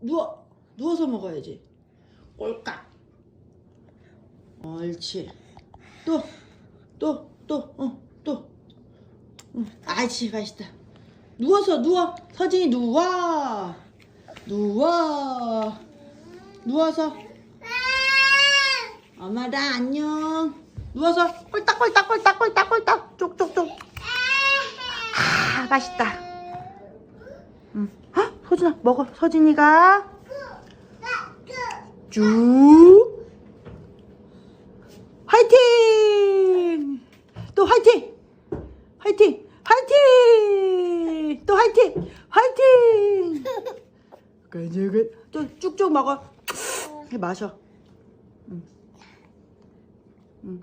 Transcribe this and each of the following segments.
누워 누워서 먹어야지. 꼴깍. 옳지. 또 또 또 어 또. 응. 아이치 맛있다. 누워서 누워. 서진이 누워. 누워. 누워서. 엄마다 안녕. 누워서 꼴딱 꼴딱 꼴딱 꼴딱 꼴딱 쪽쪽쪽. 아 맛있다. 응. 아 서진아 먹어. 서진이가 쭉. 화이팅! 또 화이팅! 화이팅! 화이팅! 또 화이팅! 화이팅! 그저그 또 쭉쭉 먹어. 해 마셔. 응. 응.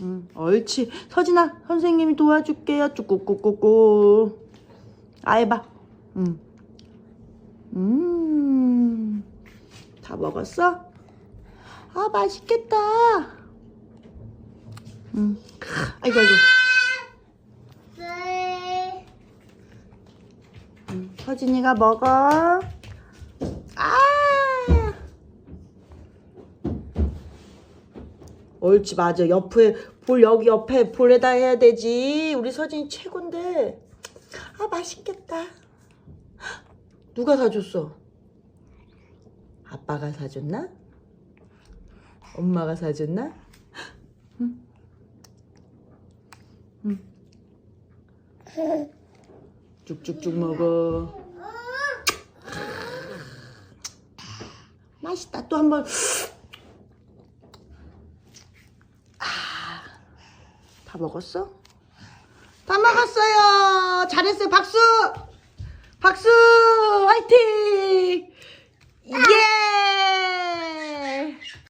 응. 옳지. 서진아, 선생님이 도와줄게요. 쭉꾹꾹꾹꾹. 아 해봐. 응. 음. 다 먹었어? 아 맛있겠다. 응. 아이고 아이고. 응. 서진이가 먹어. 아. 옳지 맞아. 옆에 볼 여기 옆에 볼에다 해야 되지. 우리 서진이 최곤데. 아 맛있겠다. 누가 사줬어? 아빠가 사줬나? 엄마가 사줬나? 응. 응. 쭉쭉쭉 먹어. 맛있다. 또 한 번. 아, 다 먹었어? 다 먹었어요. 잘했어요. 박수. 박수. 화이팅.